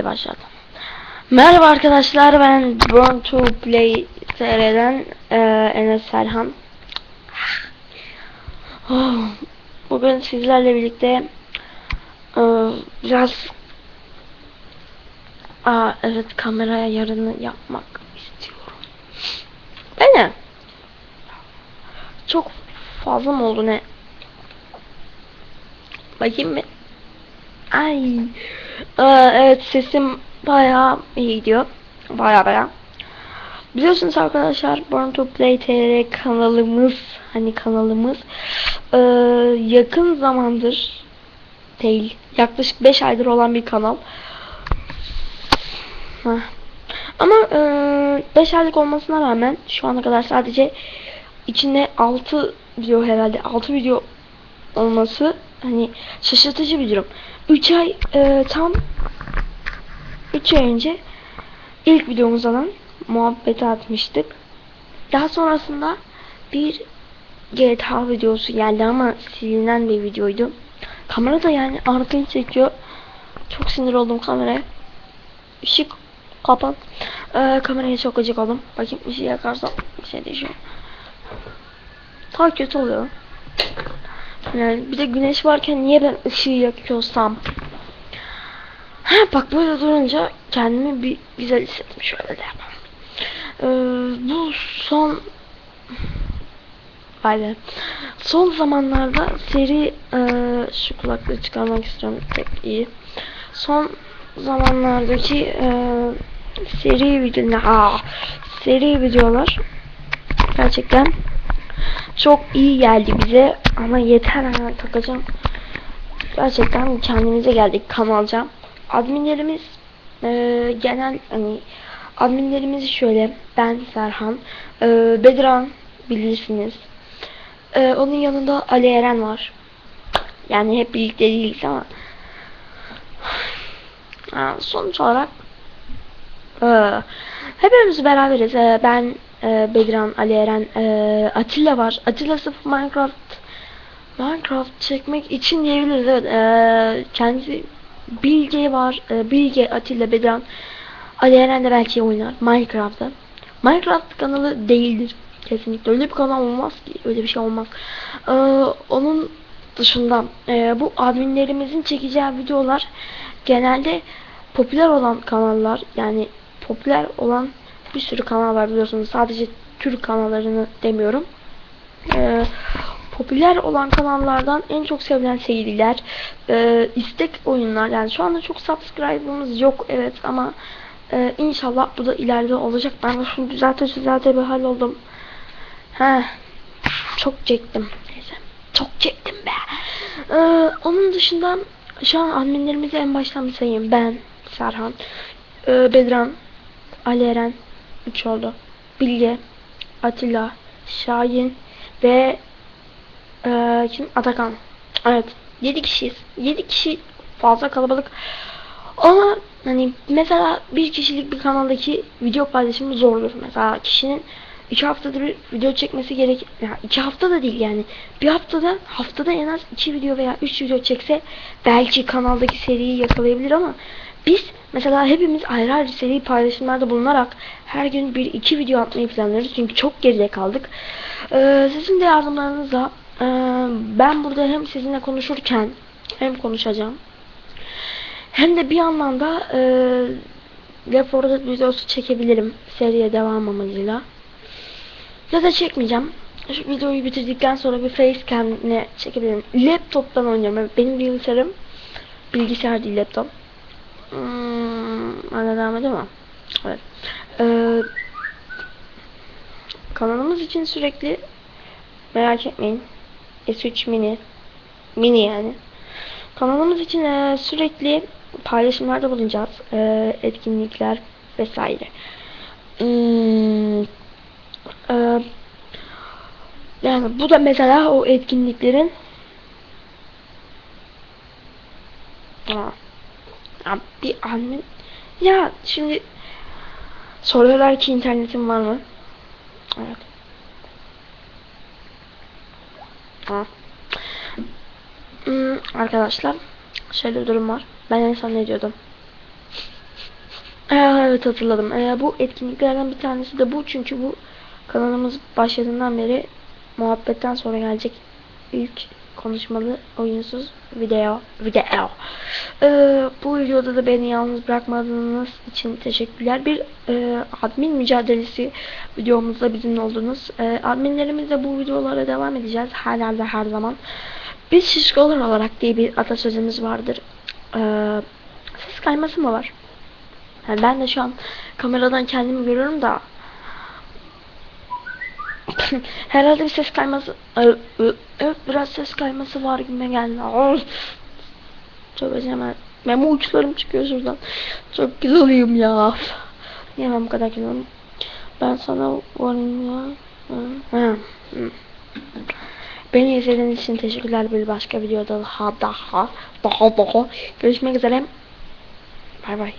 Hadi başlayalım. Merhaba arkadaşlar ben Born to Play TR'den e, Enes Serhan. Bugün sizlerle birlikte e, biraz Aa, evet kameraya yarını yapmak istiyorum. Beni çok fazla mı oldu ne? Bakayım mı? Ay. Ee, evet sesim bayağı iyi gidiyor. Bayağı bayağı. Biliyorsunuz arkadaşlar Born to Play TR kanalımız hani kanalımız ee, yakın zamandır değil yaklaşık 5 aydır olan bir kanal. Heh. Ama 5 aylık olmasına rağmen şu ana kadar sadece içinde 6 video herhalde 6 video olması hani şaşırtıcı bir durum. 3 ay e, tam 3 ay önce ilk videomuzdan muhabbeti atmıştık. Daha sonrasında bir GTA videosu geldi ama silinen bir videoydu. Kamera da yani arkayı çekiyor. Çok sinir oldum kameraya. Işık kapat. Ee, kameraya çok gıcık oldum. Bakayım bir şey yakarsam bir şey değişiyor. Daha kötü oluyor. Yani bir de güneş varken niye ben ışığı yakıyorsam. Ha bak böyle durunca kendimi bir güzel hissettim. Şöyle de. Ee, bu son Aynen. Son zamanlarda seri e, şu kulaklığı çıkarmak istiyorum tek iyi. Son zamanlardaki e, seri videolar aa, seri videolar gerçekten çok iyi geldi bize ama yeter ha takacağım. Gerçekten kendimize geldik kanalca. Adminlerimiz e, genel hani adminlerimiz şöyle ben Serhan, e, Bedran bilirsiniz. E, onun yanında Ali Eren var. Yani hep birlikte değiliz ama ha, sonuç olarak e, hepimiz beraberiz. E, ben e, Bedran, Ali Eren, e, Atilla var. Atilla sırf Minecraft Minecraft çekmek için diyebiliriz. Evet, e, kendisi Bilge var. E, Bilge, Atilla, Bedran, Ali Eren de belki oynar Minecraft'ta. Minecraft kanalı değildir. Kesinlikle öyle bir kanal olmaz ki. Öyle bir şey olmaz. E, onun dışında e, bu adminlerimizin çekeceği videolar genelde popüler olan kanallar yani popüler olan bir sürü kanal var biliyorsunuz. Sadece Türk kanallarını demiyorum. Ee, popüler olan kanallardan en çok sevilen seriler, e, istek oyunlar. Yani şu anda çok subscribe'ımız yok evet ama e, inşallah bu da ileride olacak. Ben de şunu düzelte düzelte bir hal oldum. He, çok çektim. Neyse, çok çektim be. Ee, onun dışında şu an adminlerimizi en baştan sayayım. Ben, Serhan, e, Bedran, Ali Eren, 3 oldu. Bilge, Atilla, Şahin ve e, kim? Atakan. Evet. 7 kişiyiz. 7 kişi fazla kalabalık. Ama hani mesela bir kişilik bir kanaldaki video paylaşımı zordur. Mesela kişinin iki haftada bir video çekmesi gerek. Ya iki hafta da değil yani. Bir haftada haftada en az iki video veya üç video çekse belki kanaldaki seriyi yakalayabilir ama biz mesela hepimiz ayrı ayrı seri paylaşımlarda bulunarak her gün bir iki video atmayı planlıyoruz. Çünkü çok geride kaldık. Ee, sizin de yardımlarınızla e, ben burada hem sizinle konuşurken hem konuşacağım. Hem de bir yandan da e, Left 4 Dead videosu çekebilirim. Seriye devam amacıyla. Ya da çekmeyeceğim. Şu videoyu bitirdikten sonra bir facecam'le çekebilirim. Laptop'tan oynuyorum. Evet, Benim bilgisayarım bilgisayar değil laptop. Hmm, hala devam ediyor? Evet. Ee, kanalımız için sürekli merak etmeyin. S3 mini mini yani. Kanalımız için e, sürekli paylaşımlarda bulunacağız. E, etkinlikler vesaire. Hmm, e, yani bu da mesela o etkinliklerin Aa, ya bir admin ya şimdi soruyorlar ki internetin var mı? Evet. Ha. Hmm, arkadaşlar şöyle bir durum var. Ben en son ne diyordum? evet hatırladım. Ee, bu etkinliklerden bir tanesi de bu. Çünkü bu kanalımız başladığından beri muhabbetten sonra gelecek ilk konuşmalı oyunsuz video. Video. Ee, bu videoda da beni yalnız bırakmadığınız için teşekkürler. Bir e, admin mücadelesi videomuzda bizimle oldunuz. E, adminlerimizle bu videolara devam edeceğiz. Hala da her zaman. Biz şişkolar olarak diye bir atasözümüz vardır. Ee, ses kayması mı var? Yani ben de şu an kameradan kendimi görüyorum da herhalde bir ses kayması biraz ses kayması var gibi geldi. Çok hemen memo uçlarım çıkıyor şuradan. Çok kiloluyum ya. Niye ben bu kadar kiloluyum? Ben sana varım ya. Hı. Beni izlediğiniz için teşekkürler. Bir başka videoda daha daha daha daha görüşmek üzere. Bay bay.